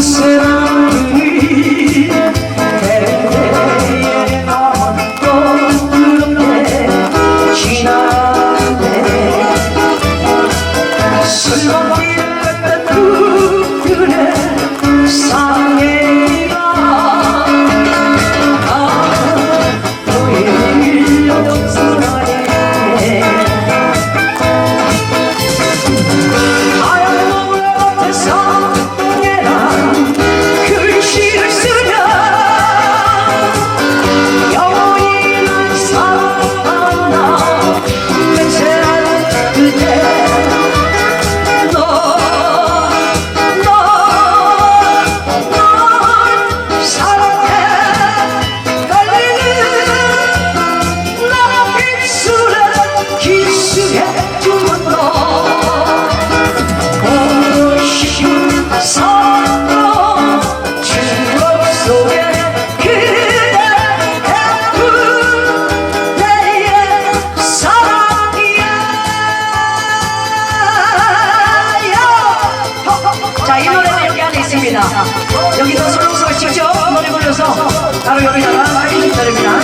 Será 자, 이 노래는 여기 안에 있습니다. 여기서 소롱소가 직접 노래 불러서 바로 여기다가 사진 전달입니다.